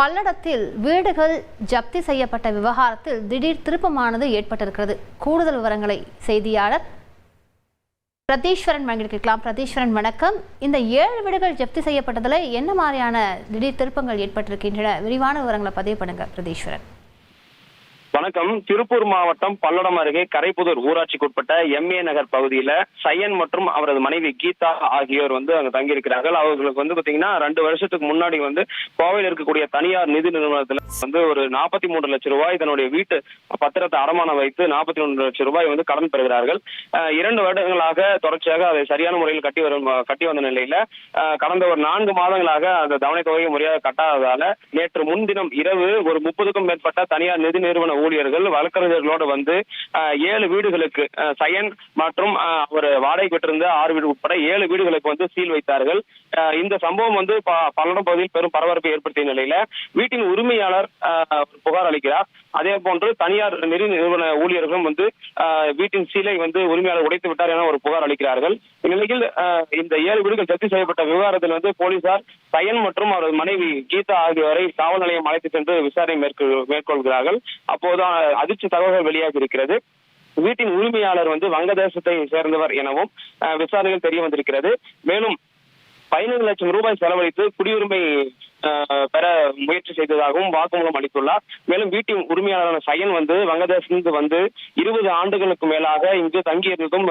பல்லடத்தில் வீடுகள் ஜப்தி செய்யப்பட்ட விவகாரத்தில் திடீர் திருப்பமானது ஏற்பட்டிருக்கிறது. கூடுதல் விவரங்களை செய்தியாளர் பிரதீஸ்வரன் வழங்கியிருக்கலாம் பிரதீஸ்வரன் வணக்கம். இந்த ஏழு வீடுகள் ஜப்தி செய்யப்பட்டதில் என்ன மாதிரியான திடீர் திருப்பங்கள் ஏற்பட்டிருக்கின்றன? விரிவான விவரங்களை பதிவு பண்ணுங்க பிரதீஸ்வரன். வணக்கம். திருப்பூர் மாவட்டம் பல்லடம் அருகே கரைப்புதூர் ஊராட்சிக்குட்பட்ட எம்ஏ நகர் பகுதியில சையன் மற்றும் அவரது மனைவி கீதா ஆகியோர் வந்து அங்க தங்கியிருக்கிறார்கள். அவர்களுக்கு வந்து பாத்தீங்கன்னா ரெண்டு வருஷத்துக்கு முன்னாடி வந்து கோவையில் இருக்கக்கூடிய தனியார் நிதி நிறுவனத்துல வந்து ஒரு நாற்பத்தி மூன்று லட்சம் ரூபாய் இதனுடைய வீட்டு பத்திரத்தை அடமானம் வைத்து நாற்பத்தி மூன்று லட்சம் ரூபாய் வந்து கடன் பெறுகிறார்கள். இரண்டு வருடங்களாக தொடர்ச்சியாக அதை சரியான முறையில் கட்டி வரும் கட்டி வந்த நிலையில கடந்த ஒரு நான்கு மாதங்களாக அந்த தவணை தொகையை முறையாக கட்டாததால நேற்று முன்தினம் இரவு ஒரு முப்பதுக்கும் மேற்பட்ட தனியார் நிதி நிறுவன ஊழியர்கள் வழக்கறிஞர்களோடு வந்து ஏழு வீடுகளுக்கு சயன் மற்றும் அவர் வாடகை பெற்றிருந்த ஆறு வீடு உட்பட ஏழு வீடுகளுக்கு வந்து சீல் வைத்தார்கள். இந்த சம்பவம் வந்து பல்லடம் பகுதியில் பெரும் பரபரப்பை ஏற்படுத்திய நிலையில வீட்டின் உரிமையாளர் புகார் அளிக்கிறார். அதே போன்று தனியார் நிதி நிறுவன ஊழியர்களும் வந்து வீட்டின் சீலை வந்து உரிமையாளர் உடைத்து விட்டார் என ஒரு புகார் அளிக்கிறார்கள். இந்நிலையில் இந்த ஏழு வீடுகள் ஜப்தி செய்யப்பட்ட விவகாரத்தில் வந்து போலீசார் சயன் மற்றும் அவரது மனைவி கீதா ஆகியோரை காவல் நிலையம் அழைத்து சென்று விசாரணை மேற்கொள்- மேற்கொள்கிறார்கள். அப்போது அதிர்ச்சி தகவல்கள் வெளியாகி இருக்கிறது. வீட்டின் உரிமையாளர் வந்து வங்கதேசத்தை சேர்ந்தவர் எனவும் அஹ், விசாரணையில் தெரிய வந்திருக்கிறது. மேலும் பதினைந்து லட்சம் ரூபாய் செலவழித்து குடியுரிமை பெற முயற்சி செய்ததாகவும் வாக்குமூலம் அளித்துள்ளார். மேலும் வீட்டின் உரிமையாளரான சயன் வந்து வங்கதேசத்திலிருந்து வந்து இருபது ஆண்டுகளுக்கு மேலாக இங்கு தங்கியிருந்ததும்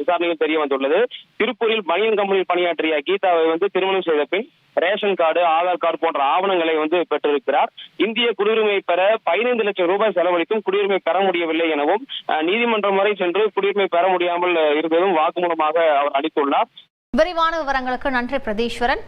விசாரணையில் தெரிய வந்துள்ளது. திருப்பூரில் பனியன் கம்பெனியில் பணியாற்றிய கீதாவை வந்து திருமணம் செய்த பின் ரேஷன் கார்டு ஆதார் கார்டு போன்ற ஆவணங்களை வந்து பெற்றிருக்கிறார். இந்திய குடியுரிமை பெற பதினைந்து லட்சம் ரூபாய் செலவழித்தும் குடியுரிமை பெற முடியவில்லை எனவும் நீதிமன்றம் வரை சென்று குடியுரிமை பெற முடியாமல் இருந்ததும் வாக்குமூலமாக அவர் அளித்துள்ளார். விரிவான விவரங்களுக்கு நன்றி பிரதீஸ்வரன்.